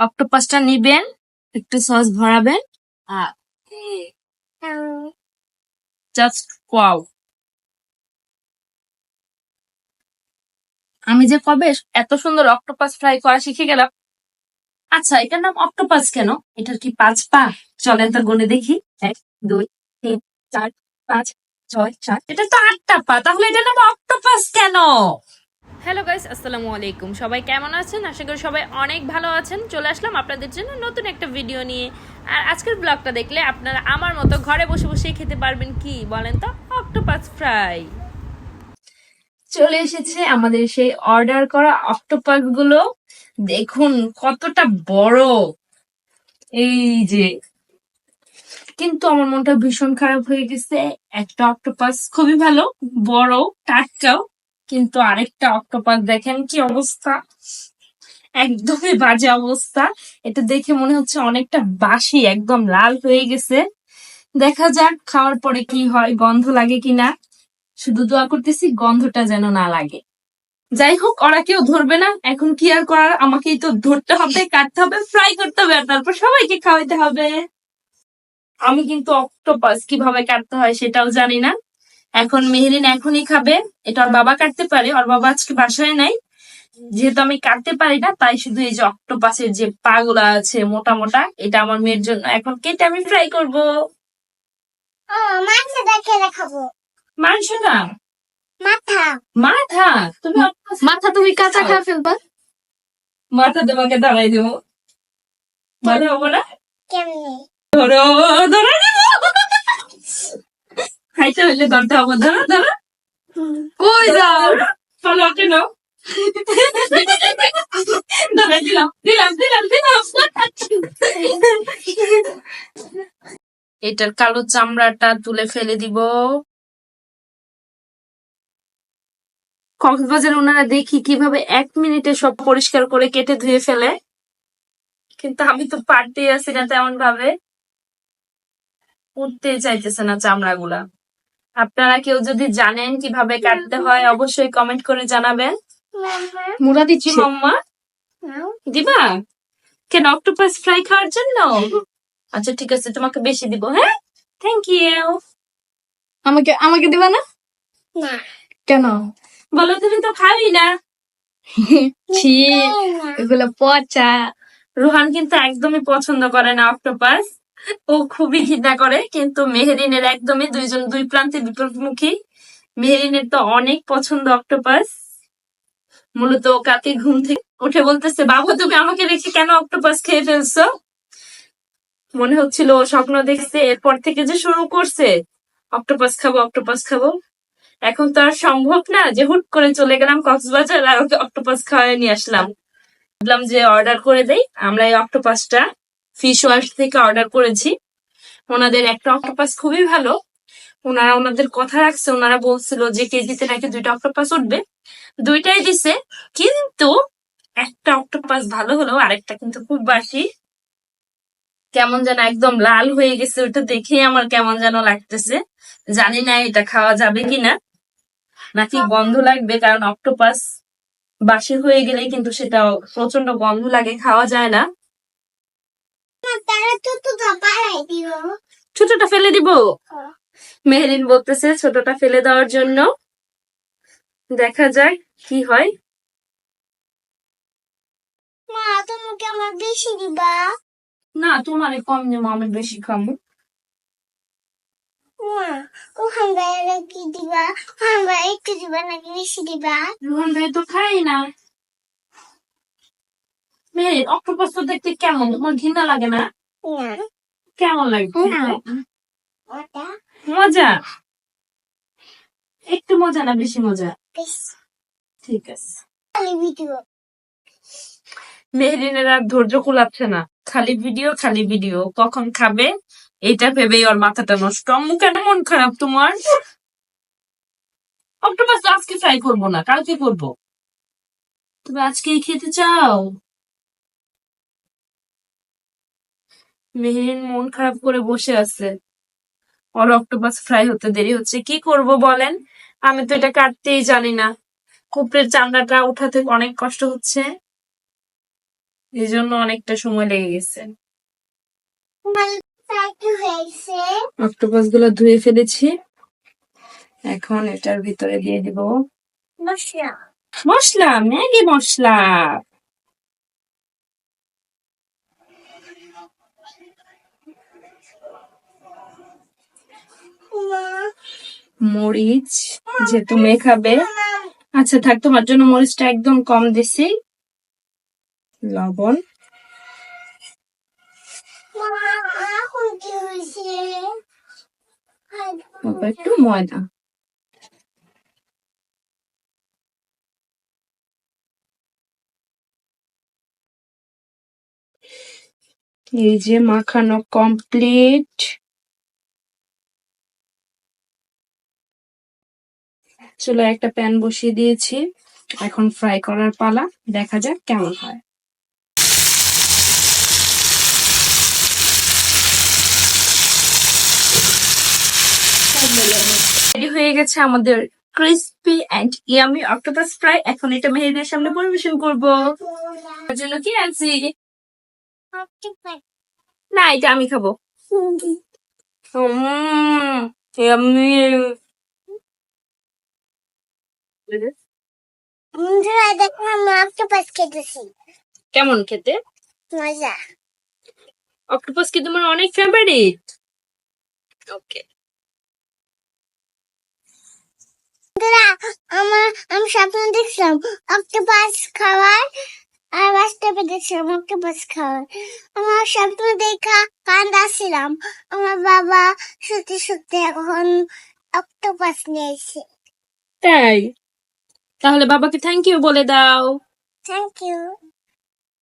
অক্টোপাসটা নিবেন, একটু সস ভরাবেন, আর জাস্ট ওয়াও আমি যে কবে এত সুন্দর অক্টোপাস ফ্রাই করা শিখে গেলাম। আচ্ছা এটার নাম অক্টোপাস কেন? এটার কি পাঁচ পা? চলেন তো গুনে দেখি। এক, দুই, তিন, চার, পাঁচ, ছয়, সাত। এটা তো আটটা পা, তাহলে এটার নাম অক্টোপাস কেন? হ্যালো গাইস আসসালামু আলাইকুম সবাই কেমন আছেন? আশা করি সবাই অনেক ভালো আছেন। চলে আসলাম আপনাদের জন্য নতুন একটা ভিডিও নিয়ে। আর আজকের ব্লগটা দেখলে আপনারা আমার মতো ঘরে বসে বসেই খেতে পারবেন কি বলেন তো? অক্টোপাস ফ্রাই চলে এসেছে আমাদের সেই অর্ডার করা অক্টোপাসগুলো। দেখুন কতটা বড়। এই যে। কিন্তু আমার মনটা ভীষণ খারাপ হয়ে গেছে। একটা অক্টোপাস খুবই ভালো বড় টাটকাও। কিন্তু আরেকটা অক্টোপাস, দেখেন কি অবস্থা? একদমই বাজে অবস্থা। এটা দেখে মনে হচ্ছে অনেকটা বাসি, একদম লাল হয়ে গেছে। দেখা যাক খাওয়ার পরে কি হয়, গন্ধ লাগে কিনা। শুধু দোয়া করতেছি গন্ধটা যেন না লাগে। যাই হোক, ওরা কেউ ধরবে না। এখন কি আর করার? আমাকেই তো ধরতে হবে, কাটতে হবে ফ্রাই করতে হবে, আর তারপর সবাইকে খাওয়াইতে হবে। আমি কিন্তু অক্টোপাস কীভাবে কাটতে হয় সেটাও জানি না। এখন মেহেরিন এখনই খাবে। এটা ওর বাবা কাটতে পারে ওর বাবা আজকে বাসায় নাই। যেহেতু আমি কাটতে পারি না তাই শুধু এই যে অক্টোপাসের যে পা গুলা আছে মোটা মোটা এটা আমার মেয়ের জন্য। এখন কেটে আমি ফ্রাই করব। মাংস না মাথা। মাথা? তুমি মাথা তুমি কাঁচা খাও। খা ফেলবা। মাথা তোমাকে দাঁড়াই দেবো। ভালো হব না? কেমনি? ধরো ধরো খাইতে হইলে কই যাও? চলো দিলাম এটার কালো চামড়াটা তুলে ফেলে দিব। কক্সবাজার ওনারা দেখি কীভাবে এক মিনিটে সব পরিষ্কার করে কেটে ধুয়ে ফেলে। কিন্তু আমি তো পারতেই আছি না তেমন ভাবে উঠতে চাইতেছে না চামড়াগুলা। আপনারা কেউ যদি জানেন কীভাবে কাটতে হয় অবশ্যই কমেন্ট করে জানাবেন। মুড়া দিচ্ছি মাম্মা। দিবা? কেন অক্টোপাস ফ্রাই খাওয়ার জন্য? আচ্ছা ঠিক আছে তোমাকে বেশি দিব হ্যাঁ? থ্যাংক ইউ আমাকে আমাকে দিবা না? না। কেন? বলো তুমি তো খাবি না। ছি এগুলো পচা। রুহান কিন্তু একদমই পছন্দ করে না অক্টোপাস ও খুবই ঘৃণা করে, কিন্তু মেহেরিনের একদমই দুইজন, দুই প্রান্তে বিপরীতমুখী। মেহেরিনের তো অনেক পছন্দ অক্টোপাস। মূলত কাকে ঘুম থেকে উঠে বলতেছে, বাবু, তুমি আমাকে রেখে কেন অক্টোপাস খেয়ে ফেলছো? মনে হচ্ছিল স্বপ্ন দেখছে, এরপর থেকে যে শুরু করছে, অক্টোপাস খাব অক্টোপাস খাব। এখন তো আর সম্ভব না যে হুট করে চলে গেলাম কক্সবাজার আর অক্টোপাস খাওয়াই নিয়ে আসলাম। ভাবলাম যে অর্ডার করে দেই আমরা এই অক্টোপাসটা ফিশ ওয়াশ থেকে অর্ডার করেছি। ওনাদের একটা অক্টোপাস খুবই ভালো। ওনারা ওনাদের কথা রাখছে, ওনারা বলছিল যে কেজিতে নাকি দুইটা অক্টোপাস উঠবে। দুইটাই দিছে, কিন্তু একটা অক্টোপাস ভালো হলো আরেকটা কিন্তু খুব বাসি। কেমন যেন একদম লাল হয়ে গেছে, ওটা দেখে আমার কেমন যেন লাগতেছে। জানি না এটা খাওয়া যাবে কিনা, নাকি গন্ধ লাগবে, কারণ অক্টোপাস বাসি হয়ে গেলে কিন্তু সেটা প্রচণ্ড গন্ধ লাগে, খাওয়া যায় না তারা তো তো বাড়াই দিব ছোটটা ফেলে দিব। মেহরিন বলতেছে ছোটটা ফেলে দেওয়ার জন্য। দেখা যাক কি হয়। মা তোমাকে আমার বেশি দিবা? না তোমার কম নেব আমি বেশি খাব মা কি দিবা? একটু দিবা নাকি বেশি দিবা? রোহন ভাই তো খাই না। মেহরিন অক্টোপাস তো দেখতে কেমন? তোমার ঘৃণা লাগে না? কেমন লাগে? মজা? একটু মজা না, বেশি মজা? ঠিক আছে। মেহরিনের আর ধৈর্য কুলাচ্ছে না। খালি ভিডিও খালি ভিডিও। কখন খাবে? এটা ভেবেই ওর মাথাটা নষ্ট। কেন মন খারাপ তোমার? অক্টোপাস আজকে ফ্রাই করব না, কালকে করব। তুমি আজকেই খেতে চাও? মেহরিন মন খারাপ করে বসে আছে। ওর অক্টোপাস ফ্রাই হতে দেরি হচ্ছে। কি করব বলেন? আমি তো এটা কাটতেই জানি না। কুপড়ের চামড়াটা উঠাতে অনেক কষ্ট হচ্ছে। এই জন্য অনেকটা সময় লেগে গেছে। অক্টোপাসগুলো ধুয়ে ফেলেছি। এখন এটার ভিতরে দিয়ে দিব। মশলা। মশলা? ম্যাগি মশলা। মরিচ যেহেতু মেখাবে আচ্ছা থাক তোমার জন্য মরিচটা একদম কম দিছি। লবণ। একটু ময়দা। এই যে মাখানো কমপ্লিট চলো একটা প্যান বসিয়ে দিয়েছি। এখন ফ্রাই করার পালা, দেখা যাক কেমন হয়। রেডি হয়ে গেছে আমাদের crispy and yummy octopus fry এখন এটা মেহেদিনের সামনে পরিবেশন করব। জন্য কি আনছি? না এটা আমি খাব। বন্ধুরা দেখো আমি অক্টোপাস খেতেছি। কেমন খেতে? মজা। অক্টোপাস কি তোমার অনেক ফেভারিট ওকে আমার আমি স্বপ্ন দেখছিলাম অক্টোপাস খাওয়ার। আর বাস্তবে আমাকে বাস খাওয়ার আমার স্বপ্ন দেখা কান্দাছিলাম আমার বাবা সত্যি সত্যি এখন অক্টোপাস নিয়েছে তাই? তাহলে বাবাকে থ্যাংক ইউ বলে দাও। Thank you